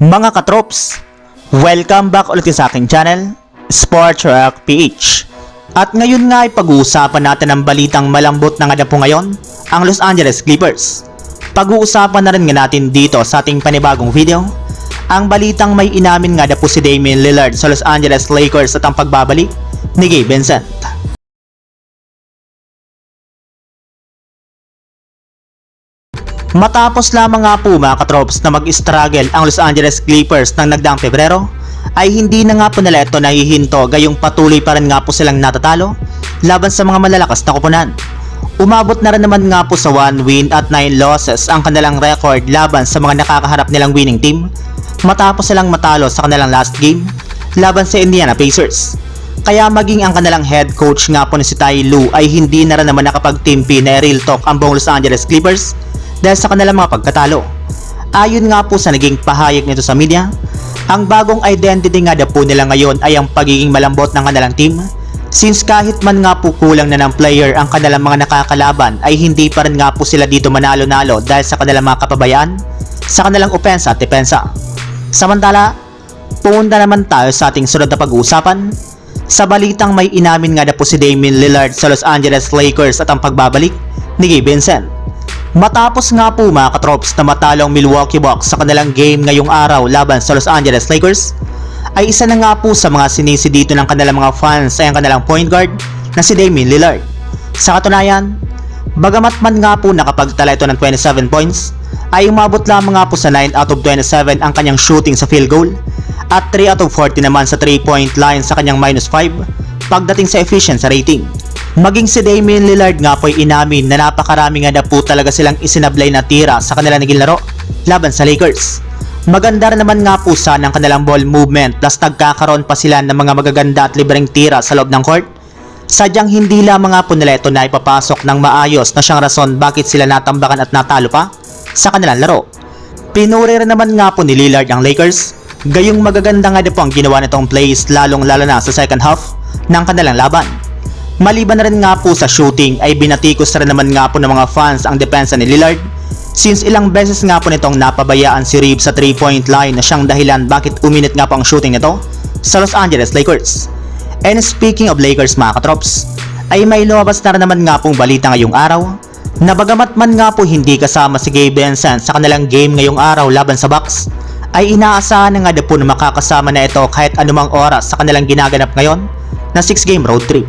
Mga katrops, welcome back ulit sa aking channel, Sports Rock PH. At ngayon nga ay pag-uusapan natin ang balitang malambot na nga po ngayon, ang Los Angeles Clippers. Pag-uusapan na rin nga natin dito sa ating panibagong video, ang balitang may inamin nga po si Damian Lillard sa Los Angeles Lakers at ang pagbabalik ni Gabe Vincent. Matapos lamang nga po mga katrops na mag-struggle ang Los Angeles Clippers ng nagdaang Pebrero, ay hindi na nga po nila ito nahihinto gayong patuloy pa rin nga po silang natatalo laban sa mga malalakas na kupunan. Umabot na rin naman nga po sa 1 win at 9 losses ang kanilang record laban sa mga nakakaharap nilang winning team matapos silang matalo sa kanilang last game laban sa Indiana Pacers. Kaya maging ang kanilang head coach nga po na si Ty Lue ay hindi na rin naman nakapag-timpi na real talk ang buong Los Angeles Clippers dahil sa kanilang mga pagkatalo. Ayon nga po sa naging pahayag nito sa media, ang bagong identity nga na po nila ngayon ay ang pagiging malambot ng kanilang team since kahit man nga po kulang na ng player ang kanilang mga nakakalaban ay hindi pa rin nga po sila dito manalo-nalo dahil sa kanilang mga kapabayaan sa kanilang opensa at depensa. Samantala, pumunta naman tayo sa ating sunod na pag-uusapan sa balitang may inamin nga na po si Damian Lillard sa Los Angeles Lakers at ang pagbabalik ni Gabe Vincent. Matapos nga po mga katrops na matalo ang Milwaukee Bucks sa kanilang game ngayong araw laban sa Los Angeles Lakers, ay isa na nga po sa mga sinisi dito ng kanilang mga fans ay ang kanilang point guard na si Damian Lillard. Sa katunayan, bagamat man nga po nakapagtala ito ng 27 points, ay umabot lamang nga po sa 9 out of 27 ang kanyang shooting sa field goal at 3 out of 40 naman sa 3 point line sa kanyang minus 5 pagdating sa efficiency rating. Maging si Damian Lillard nga po'y inamin na napakarami nga na po talaga silang isinablay na tira sa kanila naging laro laban sa Lakers. Maganda naman nga po sana ang kanilang ball movement plus nagkakaroon pa sila ng mga magaganda at libreng tira sa loob ng court. Sadyang hindi lamang nga po nila ito na ipapasok ng maayos na siyang rason bakit sila natambakan at natalo pa sa kanilang laro. Pinuri rin naman nga po ni Lillard ang Lakers, gayong magaganda nga din po ang ginawa nitong plays lalong lalo na sa second half ng kanilang laban. Maliban na rin nga po sa shooting ay binatikos rin naman nga po ng mga fans ang depensa ni Lillard since ilang beses nga po nitong napabayaan si Reeves sa 3 point line na siyang dahilan bakit uminit nga po ang shooting nito sa Los Angeles Lakers. And speaking of Lakers mga katrops, ay may lumabas na rin naman nga pong balita ngayong araw na bagamat man nga po hindi kasama si Gabe Vincent sa kanilang game ngayong araw laban sa Bucks, ay inaasahan na nga na po na makakasama na ito kahit anumang oras sa kanilang ginaganap ngayon na 6 game road trip.